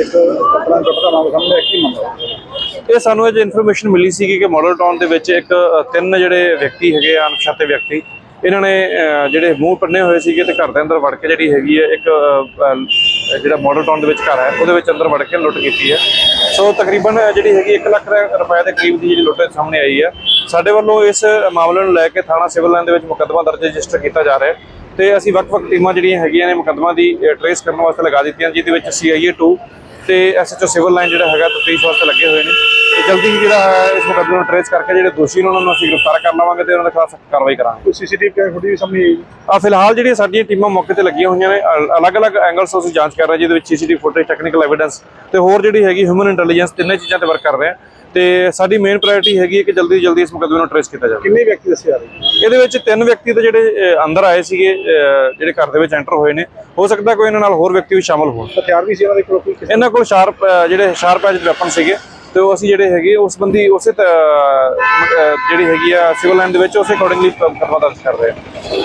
ਇੱਕ ਆਪਣਾ ਘਟਨਾ ਸਾਹਮਣੇ ਕੀ ਮਾਮਲਾ ਇਹ ਸਾਨੂੰ ਇਹ ਇਨਫੋਰਮੇਸ਼ਨ ਮਿਲੀ ਸੀ ਕਿ ਮਾਡਲ ਟਾਊਨ ਦੇ ਵਿੱਚ ਇੱਕ ਤਿੰਨ ਜਿਹੜੇ ਵਿਅਕਤੀ ਹੈਗੇ ਆ, ਅਣਪਛਾਤੇ ਵਿਅਕਤੀ। ਇਹਨਾਂ ਨੇ ਜਿਹੜੇ ਮੂੰਹ ਪੰਨੇ ਹੋਏ ਸੀਗੇ ਤੇ ਘਰ ਦੇ ਅੰਦਰ ਵੜ ਕੇ ਜਿਹੜੀ ਹੈਗੀ ਹੈ, ਇੱਕ ਜਿਹੜਾ ਮਾਡਲ ਟਾਊਨ ਦੇ ਵਿੱਚ ਘਰ ਹੈ, ਉਹਦੇ ਵਿੱਚ ਅੰਦਰ ਵੜ ਕੇ ਲੁੱਟ ਕੀਤੀ ਹੈ। ਸੋ ਤਕਰੀਬਨ ਜਿਹੜੀ ਹੈਗੀ 1 ਲੱਖ ਰੁਪਏ ਦੇ ਕਰੀਬ ਦੀ ਜਿਹੜੀ ਲੁੱਟ ਸਾਹਮਣੇ ਆਈ ਹੈ। ਸਾਡੇ ਵੱਲੋਂ ਇਸ ਮਾਮਲੇ ਨੂੰ ਲੈ ਕੇ ਥਾਣਾ ਸਿਵਲ ਲਾਈਨ ਦੇ ਵਿੱਚ ਮੁਕੱਦਮਾ ਦਰਜ ਰਜਿਸਟਰ ਕੀਤਾ ਜਾ ਰਿਹਾ ਹੈ। ਤੇ ਅਸੀਂ ਵੱਖ-ਵੱਖ ਟੀਮਾਂ ਜਿਹੜੀਆਂ ਹੈਗੀਆਂ ਨੇ ਮੁਕੱਦਮਾ ਦੀ ਟਰੇਸ ਕਰਨ ਵਾਸਤੇ ਲਗਾ ਦਿੱਤੀਆਂ ਜਿਹਦੇ ਵਿੱਚ ਸੀਆਈਏ 2 ਤੇ ਐਸਐਚਓ ਸਿਵਲ ਲਾਈਨ ਜਿਹੜਾ ਹੈਗਾ ਤਫਤੀਸ਼ ਵਾਸਤੇ ਲੱਗੇ ਹੋਏ ਨੇ। ਤੇ ਜਲਦੀ ਹੀ ਜਿਹੜਾ ਹੈ ਇਸ ਮੁਕੱਦਮੇ ਨੂੰ ਟਰੇਸ ਕਰਕੇ ਜਿਹੜੇ ਦੋਸ਼ੀ ਨੇ ਉਹਨਾਂ ਨੂੰ ਅਸੀਂ ਗ੍ਰਿਫਤਾਰ ਕਰ ਲਵਾਂਗੇ ਤੇ ਉਹਨਾਂ ਦੇ ਖਿਲਾਫ ਸਖਤ ਕਾਰਵਾਈ ਕਰਾਂਗੇ। ਕੋਈ ਸੀਸੀਟੀਵੀ ਕੈਮਰਾ ਫੁਟੇਜ ਵੀ ਸਾਹਮਣੇ ਆਈ ਆ ਫਿਲਹਾਲ ਜਿਹੜੀਆਂ ਸਾਡੀਆਂ ਟੀਮਾਂ ਮੌਕੇ ਤੇ ਲੱਗੀਆਂ ਹੋਈਆਂ ਨੇ ਅਲੱਗ-ਅਲੱਗ ਐਂਗਲਸ ਤੋਂ ਅਸੀਂ ਜਾਂਚ ਕਰ ਰਹੇ ਹਾਂ ਜਿਹਦੇ ਵਿੱਚ ਸੀਸੀਟੀਵੀ ਫੁਟੇਜ ਟੈਕਨੀਕਲ ਐਵੀਡੈਂਸ ਤੇ ਹੋਰ ਜਿਹੜੀ ਹੈਗੀ ਹਿਊਮਨ ਇੰਟੈਲੀਜੈਂਸ ਤਿੰਨੇ ਚੀਜ਼ਾਂ ਤੇ ਵਰਕ ਕਰ ਰਹੇ ਹਾਂ। ਤੇ ਸਾਡੀ ਮੇਨ ਪ੍ਰਾਇੋਰਟੀ ਹੈਗੀ ਹੈ ਕਿ ਜਲਦੀ ਤੋਂ ਜਲਦੀ ਇਸ ਮੁਕੱਦਮੇ ਨੂੰ ਟਰੇਸ ਕੀਤਾ ਜਾਵੇ। ਕਿੰਨੇ ਵਿਅਕਤੀ ਦੱਸੇ ਜਾ ਰਹੇ ਇਹਦੇ ਵਿੱਚ ਤਿੰਨ ਵਿਅਕਤੀ ਤੇ ਜਿਹੜੇ ਅੰਦਰ ਆਏ ਸੀਗੇ ਜਿਹੜੇ ਘਰ ਦੇ ਵਿੱਚ ਐਂਟਰ ਹੋਏ ਨੇ। ਹੋ ਸਕਦਾ ਕੋਈ ਇਹਨਾਂ ਨਾਲ ਹੋਰ ਵਿਅਕਤੀ ਵੀ ਸ਼ਾਮਲ ਹੋਣ। ਹਥਿਆਰ ਵੀ ਸੀ ਇਹਨਾਂ ਦੇ ਕੋਲ ਕੋਈ ਕਿਸੇ ਇਹਨਾਂ ਕੋਲ ਸ਼ਾਰਪ ਜਿਹੜੇ ਸ਼ਾਰਪ ਐਜ ਵੈਪਨ ਸੀਗੇ। ਤੇ ਉਹ ਅਸੀਂ ਜਿਹੜੇ ਹੈਗੇ, ਉਸ ਬੰਦੀ ਉਸੇ ਤ- ਜਿਹੜੀ ਹੈਗੀ ਆ ਸਿਵਲ ਲਾਈਨ ਦੇ ਵਿੱਚ ਉਸੇ ਅਕੋਰਡਿੰਗਲੀ ਕਰਵਾ ਦਰਜ ਕਰ ਰਹੇ ਹਾਂ